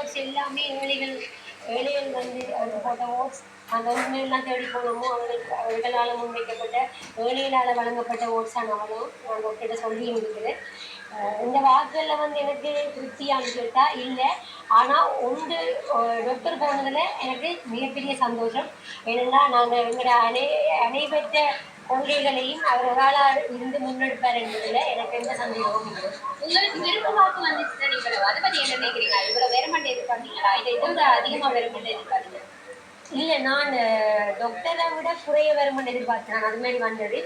Oats எல்லாமே ஏழைகள் ஏழைகள் வந்து அவர் போட்ட ஓட்ஸ் அந்த உண்மையெல்லாம் தேடி போனோமோ அவர்களுக்கு அவர்களால் முன்வைக்கப்பட்ட ஏழைகளால் வழங்கப்பட்ட ஓட்ஸான நானும் நான் உங்ககிட்ட சொல்லியும் இருக்குது இந்த வாக்குகளில் வந்து எனக்கு திருப்தியான்னு கேட்டால் இல்லை. ஆனால் ஒன்று டாக்டர் போனதில் எனக்கு மிகப்பெரிய சந்தோஷம். ஏனென்னா நாங்கள் எங்களோட அனை அனைவற்ற கொள்கைகளையும் அவர்களால் இருந்து முன்னெடுப்பார் என்பதில் எனக்கு எந்த சந்தேகமும் இல்லை. உங்களுக்கு விருப்பமாக்கு வந்துச்சுன்னா நீங்க அதை பத்தி என்ன நினைக்கிறீங்க? இவ்வளவு வெறுமண்டை எதிர்பார்த்தீங்களா இதை இதை விட அதிகமா வெறுமண்டை எதிர்பார்த்தீங்க இல்லை நான் டாக்டரை விட குறைய வருமானம் எதிர்பார்த்தேன். நான் அது மாதிரி வந்தது.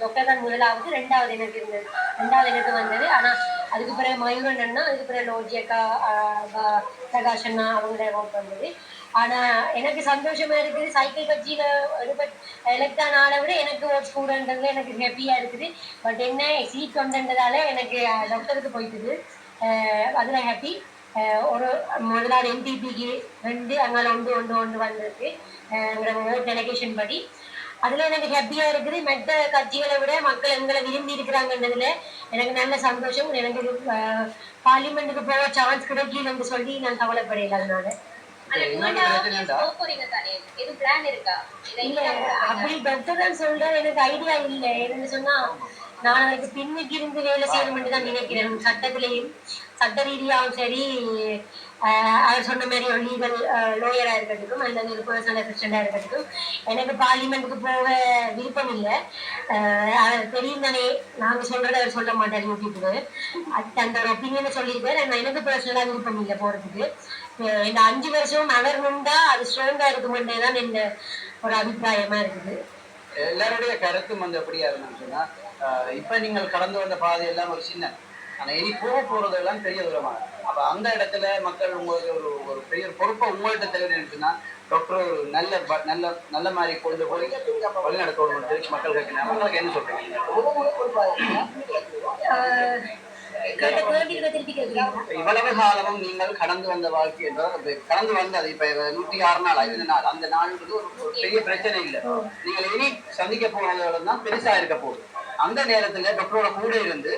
டாக்டர் தான் முதலாவது ரெண்டாவது எனக்கு இருந்தது. ரெண்டாவது எனக்கு வந்தது. ஆனால் அதுக்கு பிறகு மயூரன் அண்ணா அதுக்கு பிறகு லோஜியக்கா பிரகாஷ் அண்ணா அவங்கள ஓட் வந்தது ஆனால் எனக்கு சந்தோஷமா இருக்குது. சைக்கிள் கட்சியில் எடுப்பட் எலெக்ட் ஆளை விட எனக்கு ஒரு ஸ்டூடெண்ட்ல எனக்கு ஹாப்பியாக இருக்குது. பட் என்ன சீட் கொண்டதால எனக்கு டாக்டருக்கு போயிட்டுது. அதில் ஹாப்பி ஒரு முதலாவது என்டிபிக்கு ரெண்டு அங்கே ஒன்று ஒன்று ஒன்று வந்திருக்கு. எங்களோட டெலிகேஷன் படி. அதில் எனக்கு ஹாப்பியாக இருக்குது. மற்ற கட்சிகளை விட மக்கள் எங்களை விரும்பி இருக்கிறாங்கன்றதுல எனக்கு நல்ல சந்தோஷம். எனக்கு பார்லிமெண்ட்டுக்கு போக சான்ஸ் கிடைக்கலன்னு சொல்லி நான் கவலைப்படையில அதனால. அப்படி டாக்டர் சொல்றேன். எனக்கு ஐடியா இல்லை. என்னன்னு சொன்னா நான் அதுக்கு பின்னுக்கு இருந்து வேலை செய்யணும்னு தான் நினைக்கிறேன். சட்டத்திலையும் சட்ட ரீதியாகவும் சரி அவர் சொன்ன மாதிரி ஒரு லீகல் லோயராக இருக்கட்டும் அல்லது ஒரு பர்சனல் அசிஸ்டண்டாக இருக்கட்டும். எனக்கு பார்லிமெண்ட்டுக்கு போக விருப்பம் இல்லை. ஆஹ் தெரியும் தானே நாங்கள் சொல்றதை அவர் சொல்ல மாட்டார் யூடியூப்ல. அது அந்த ஒரு ஒப்பீனியனை சொல்லியிருக்காரு. ஆனால் எனக்கு பர்சனலாக விருப்பம் இல்லை போகிறதுக்கு இந்த அஞ்சு வருஷம் அவர் நின்றா அது ஸ்ட்ராங்காக இருக்குமென்றே தான் இந்த ஒரு அபிப்பிராயமா இருக்குது. எல்லாருடைய கருத்தும் வந்து எப்படியா இருந்தான்னு சொன்னா ஆஹ் இப்ப நீங்கள் கடந்து வந்த பாதை எல்லாம் ஒரு சின்ன ஆனா இனி போக போறதெல்லாம் பெரிய தூரமாக அப்ப அந்த இடத்துல மக்கள் உங்களுக்கு ஒரு ஒரு பெரிய பொறுப்பை உங்கள்கிட்ட தேவைன்னு சொன்னா டாக்டர் ஒரு நல்ல நல்ல நல்ல மாதிரி கொண்டு போய் வழிநடத்தணும் சொல்லி மக்கள் கேட்கணும். மக்களுக்கு என்ன சொல்றீங்க? இவ்வளவு காலமும் நீங்கள் கடந்து வந்த வாழ்க்கை என்றால் கடந்து வந்தது இப்ப நூற்றி ஆறு நாள் ஐந்து நாள் அந்த ஒரு ஒரு பெரிய பிரச்சனை இல்லை. நீங்கள் இனி சந்திக்க போனதோட தான் பெருசா இருக்க போகுது. அந்த நேரத்துல டாக்டரோட கூட இருந்து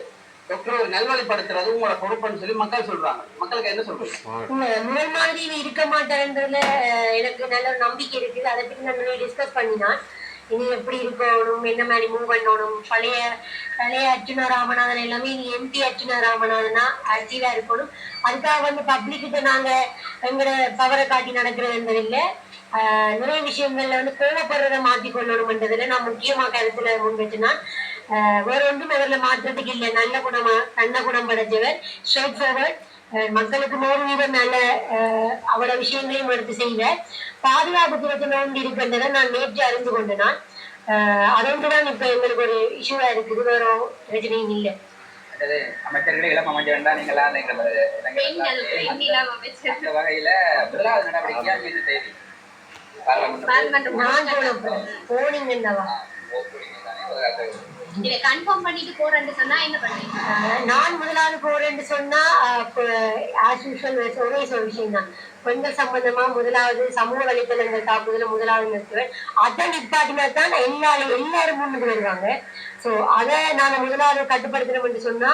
டாக்டர் நல்வழிப்படுத்துறது உங்களோட பொறுப்புன்னு சொல்லி மக்கள் சொல்றாங்க. மக்களுக்கு என்ன சொல்றீங்க இல்ல, முதல் மாதிரி இருக்க மாட்டேன்றதுல எனக்கு நல்ல ஒரு நம்பிக்கை இருக்குது. அதை பற்றி நம்ம டிஸ்கஸ் பண்ணினா இனி எப்படி இருக்கணும் என்ன மாதிரி மூவ் பண்ணணும்? பழைய பழைய அர்ச்சுனா ராமநாதன் எல்லாமே இனி எம்பி அர்ச்சுனா ராமநாதனா ஆக்டிவா இருக்கணும். அதுக்காக வந்து பப்ளிக் கிட்ட நாங்க எங்களோட பவரை காட்டி நடக்கிறது என்பதில்லை ஆஹ், நிறைய விஷயங்கள்ல வந்து கோவப்படுறதை மாத்தி கொள்ளணும்ன்றதுல நான் முக்கியமா கருத்துல முன்வச்சுனா வேற ஒன்றும் அவர்ல மாற்றத்துக்கு இல்லை. நல்ல குணமா நல்ல குணம் படைச்சவர் ஸ்ட்ரெயிட் ஃபார்வர்ட் மக்களுக்கு நூறு வீதம் நல்ல அஹ், அவ்வளவு விஷயங்களையும் எடுத்து செய்த பாதுகாப்பு பிரச்சனை ஒன்று இருக்கின்றதை நான் நேற்று அறிந்து கொண்டேன் நான் அஹ், அதொன்றுதான் இப்ப எங்களுக்கு ஒரு இஷ்யூவா இருக்குது. வேற பிரச்சனையும் இல்லை. அமைச்சர்களை இளம் வேண்டாம் அந்த வகையில முதலாவது செய்தி. போனீங்கன்னவா? கன்ஃபார்ம் பண்ணிட்டு போறேன்னு சொன்னா என்ன பண்ணுவீங்க நான் முதலாவது போறேன்னு சொன்னா ஆஸ் யூஷுவல் ஒரே ஒரு விஷயம் தான் பெண்கள் சம்பந்தமா முதலாவது சமூக வலைத்தளங்கள் தாக்குதல முதலாவது நிறுத்துவேன். அதை நிப்பாட்டினா தான் எல்லாரும் எல்லாரும் முன்னுக்கு வருவாங்க. ஸோ அதை நாங்க முதலாவது கட்டுப்படுத்தணும் என்று சொன்னா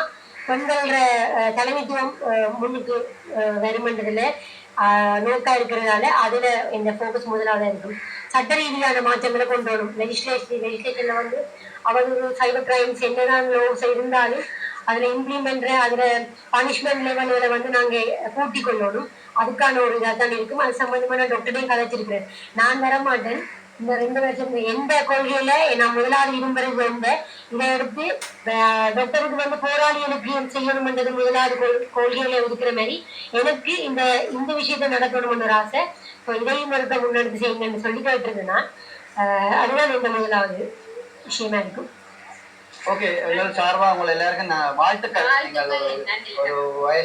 பெண்களோட அஹ், தலைமைத்துவம் அஹ், முன்னுக்கு அஹ், நோக்கா இருக்கிறதால அதுல இந்த ஃபோக்கஸ் முதலாவதா இருக்கும். சட்ட ரீதியான மாற்றங்களை கொண்டு வரும். லெஜிஸ்லேஷன் லெஜிஸ்லேஷன்ல வந்து அவதூறு சைபர் கிரைம்ஸ் என்னதான் லோஸ் இருந்தாலும் அதுல இம்ப்ளிமெண்ட் அதுல பனிஷ்மெண்ட் லெவல்ல வந்து நாங்க கூட்டி கொள்ளணும் அதுக்கான ஒரு இதாக தான் இருக்கும். அது சம்பந்தமா நான் டாக்டரையும் கதைச்சிருக்கிறேன் நான் வர மாட்டேன் இந்த ரெண்டு வருஷம் எந்த கொள்கையில நான் முதலாவது விரும்புறது எந்த இதை எடுத்து அஹ், டாக்டருக்கு வந்து போராளிகளுக்கு செய்யணும்ன்றது முதலாவது கொள்- கொள்கையில இருக்கிற மாதிரி எனக்கு இந்த இந்த விஷயத்த நடக்கணும்னு ஒரு ஆசை. ஸோ இதையும் ஒருக்க முன்னெடுத்து செய்யுங்கன்னு சொல்லி கேட்டிருந்தேன் நான் அஹ், அதுதான் இந்த முதலாவது விஷயமா இருக்கும். ஓகே சார்பா உங்களை எல்லாருக்கும் நான் வாழ்த்துக்கள். ஒரு- நன்றி. ஒரு வயசு